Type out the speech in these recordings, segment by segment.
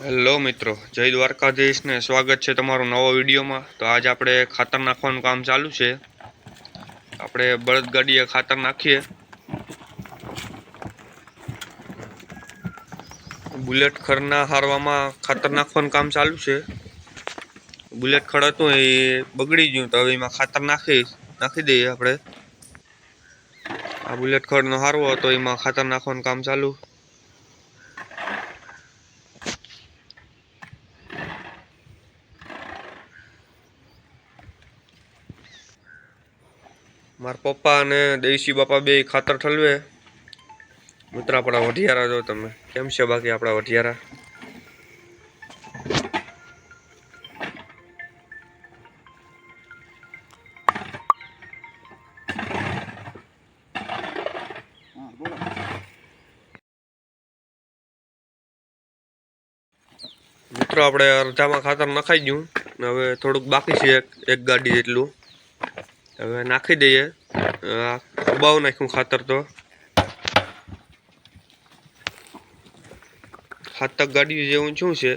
Hello મિત્રો. જય દ્વારકાધીશ ને સ્વાગત છે તમારું નવા વિડીયોમાં. તો આજ આપણે ખાતર નાખવાનું કામ ચાલુ છે. આપણે બળદગાડીએ ખાતર નાખીએ. બુલેટ ખરના હારવામાં ખાતર નાખવાનું કામ ચાલુ છે. બુલેટ ખડ હતું એ બગડી ગયું તો હવે એમાં ખાતર નાખી નાખી દઈએ આપણે. આ બુલેટ ખડનો હારવો હતો, એમાં ખાતર નાખવાનું કામ ચાલુ. મારા પપ્પા અને દેશી બાપા બે ખાતર ઠલવે. મિત્ર, આપણા વઢિયારા જો તમે. કેમ છે બાકી આપણા વઢિયારા? મિત્રો, આપણે અડધામાં ખાતર નખાઈ ગયું હવે થોડુંક બાકી છે એક ગાડી જેટલું. હવે નાખી દઈએ. આ નાખ્યું ખાતર તો. ખાતર ગાડી જેવું શું છે?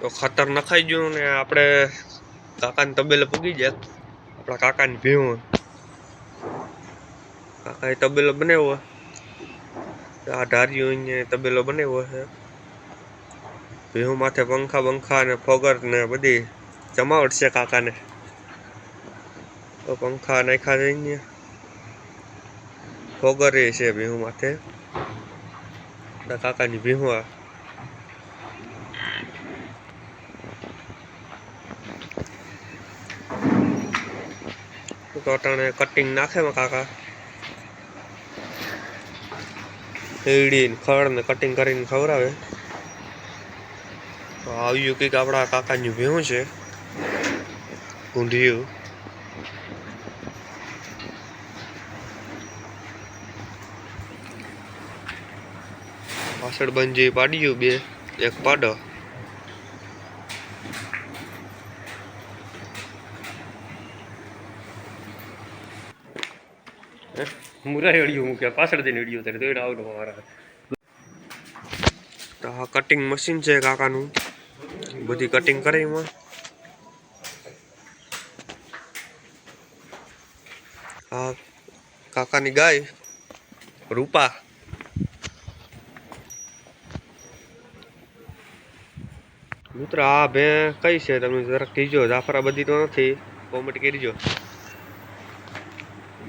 તો ખાતર નખાઈ ગયું ને આપણે કાકાની તબેલે પૂગી જાય આપણા કાકાની ભીવું કાકાએ તબેલો બનાવ્યો. આ ધાર્યું અહીંયા તબેલો બનાવ્યો છે. ભીહું માથે પંખા બંખા ને ફોગર ને બધી જમાવટ છે કાકાને. તો પંખા નાખ્યા છે ફોગર એ છે ભીહું માથે. કાકાની ભીહું આ. તો અટાણે કટિંગ નાખે કાકા? હેડી ખડને કટિંગ કરીને ખવડાવે. તો આવ્યું કંઈક આપણા કાકાનું ભેવું છે. ઊંધિયું. પાછળ બંજી પાડ્યું બે, એક પાડો. મુરા હેડિયું મૂક્યા પાછળ જઈને હેડિયું ત્યારે દોડ આવડો મારા તો આ કટિંગ મશીન છે કાકાનું. બધી કટિંગ કરે એમાં. આ કાકાની ગાય, રૂપા. મિત્ર, આ ભે કઈ છે? તમે જરાક કહીજો જાફરા બધી તો નથી. કોમેન્ટ કરજો